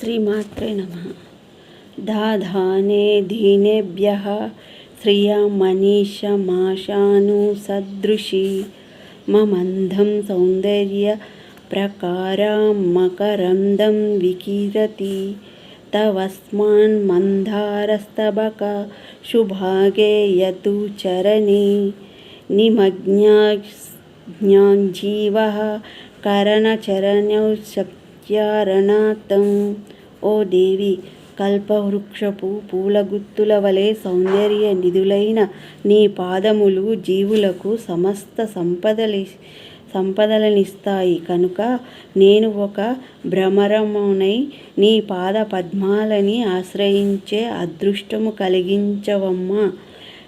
श्रीमात्रे नमः। दाधाने दीनेभ्यः श्रिया मनीषमाशानुसदृशी सौंदर्य सौन्दर्यप्रकारां मकरंदम विकीरति। तवस्मान्मन्दारस्तबक शुभागे यतु चरणे। निमज्ञा जीव करणचरण शक्ति కరణచరణౌ ఓ దేవి కల్పవృక్షపు పూలగుత్తుల వలె సౌందర్య నిధులైన నీ పాదములు జీవులకు సమస్త సంపదలి సంపదలనిస్తాయి. కనుక నేను ఒక భ్రమరమునై నీ పాద పద్మాలని ఆశ్రయించే అదృష్టము కలిగించవమ్మా.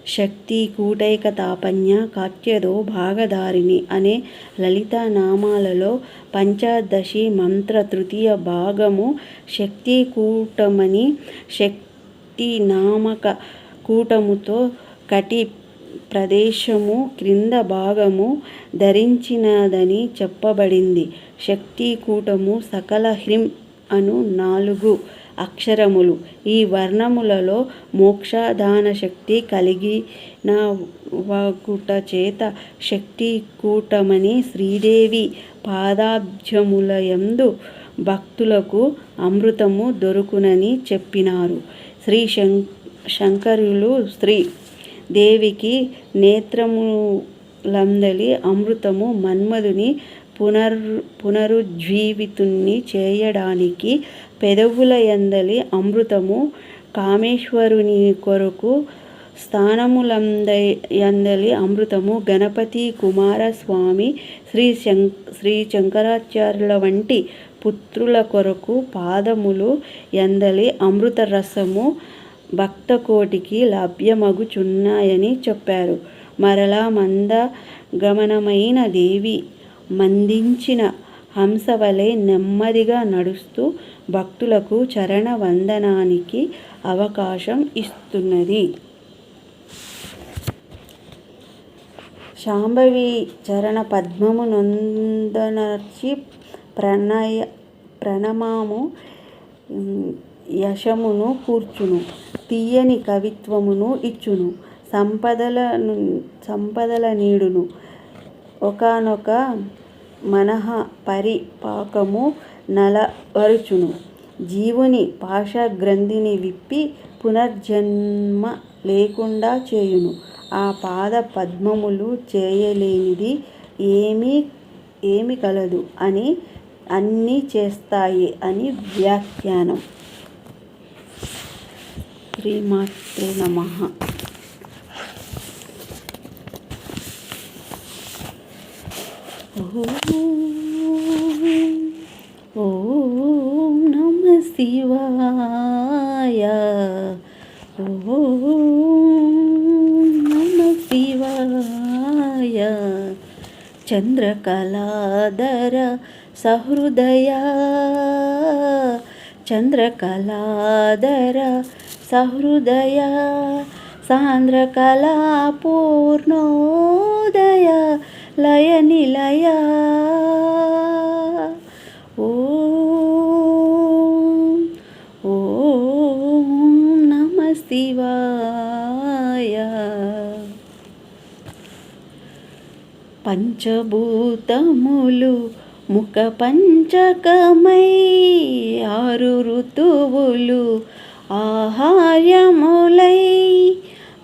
శక్తి కూటైక తాపన్య కాత్యదో భాగధారిణి అనే లలితా నామాలలో పంచదశి మంత్ర తృతీయ భాగము శక్తి కూటమని శక్తి నామక కూటముతో కటి ప్రదేశము క్రింద భాగము ధరించినదని చెప్పబడింది. శక్తి కూటము సకల హ్రిం అను నాలుగు అక్షరములు. ఈ వర్ణములలో మోక్షదాన శక్తి కలిగినవగుట చేత శక్తి కూటమని శ్రీదేవి పాదాబ్జములయందు భక్తులకు అమృతము దొరుకునని చెప్పినారు. శ్రీ శంకరులు శ్రీ దేవికి నేత్రములందలి అమృతము మన్మధుని పునర్ పునరుజ్జీవితుణ్ణి చేయడానికి పెదవుల ఎందలి అమృతము కామేశ్వరుని కొరకు స్థానములందలి అమృతము గణపతి కుమారస్వామి శ్రీ శం శ్రీ శంకరాచార్యుల వంటి పుత్రుల కొరకు పాదములు ఎందలి అమృత రసము భక్తకోటికి లభ్యమగుచున్నాయని చెప్పారు. మరలా మంద గమనమైన దేవి మందించిన హంసవలె నెమ్మదిగా నడుస్తూ భక్తులకు చరణ వందనానికి అవకాశం ఇస్తున్నది. శాంభవి చరణ పద్మము నొందనర్చి ప్రణయ ప్రణమము యశమును కూర్చును. తీయని కవిత్వమును ఇచ్చును. సంపదల సంపదల నీడును. ఒకానొక మనః పరిపాకము నలవరుచును. జీవుని పాశగ్రంథిని విప్పి పునర్జన్మ లేకుండా చేయును. ఆ పాద పద్మములు చేయలేనిది ఏమీ ఏమి కలదు అని అన్నీ చేస్తాయి అని వ్యాఖ్యానం. శ్రీమాత్రే నమ. ఓం నమ శివాయ. ఓం నమ శివాయ. చంద్రకళాధర సహృదయ. చంద్రకళాధర సహృదయ. సాంద్రకళా పూర్ణోదయ. లయ నిలయ ఓం ఓం నమ శివాయ. పంచభూతములు ముఖ పంచకమై ఆరు ఋతువులు ఆహార్యములై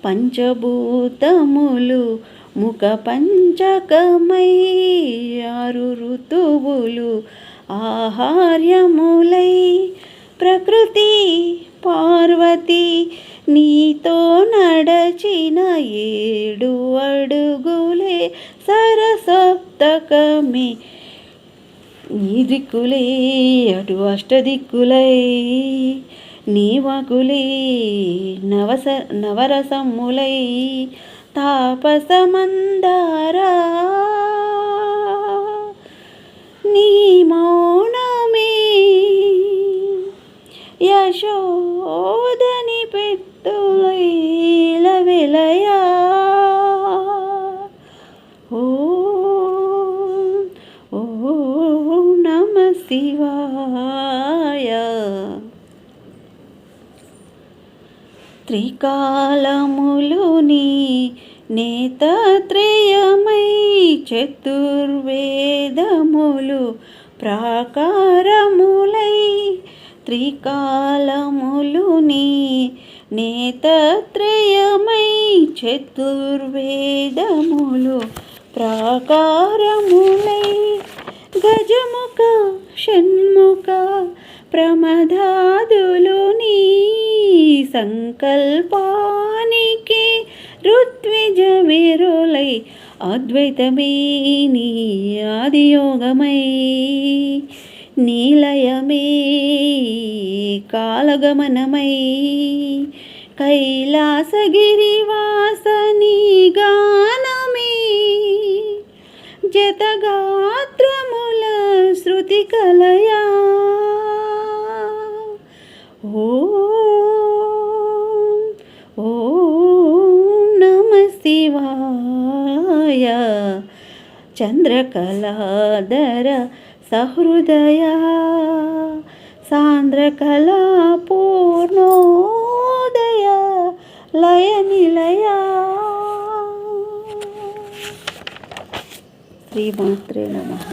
పంచభూతములు ముఖ పంచకమై ఆరు ఋతువులు ఆహార్యములై. ప్రకృతి పార్వతి నీతో నడచిన ఏడు అడుగులే సరసప్తకమే. నీ దిక్కులే అటు అష్టదిక్కులై. నీవకులే నవస నవరసములై. తాపసమందారా? నీ మౌనమే యశోదని పెత్తుల విలయా ఓ నమ శివాయ. త్రికాలములు నేతత్రయమై చతుర్వేదములు ప్రాకారములై త్రికాలములు నీ నేతత్రయమై చతుర్వేదములు ప్రాకారములై గజముఖ షణ్ముఖ ప్రమదాదులు నీ సంకల్పానికి ఋత్విజ వీరులై అద్వైతమే నీ ఆదియోగమై. నీలయమే కాలగమనమై. కైలాసగిరివాసని గానమే జతగాత్రముల శృతి కలయా ఓ ఓం నమ శివాయ చంద్రకళాధర సహృదయ సాంద్రకళా పూర్ణోదయ లయ నిలయ శ్రీమాత్రే నమః.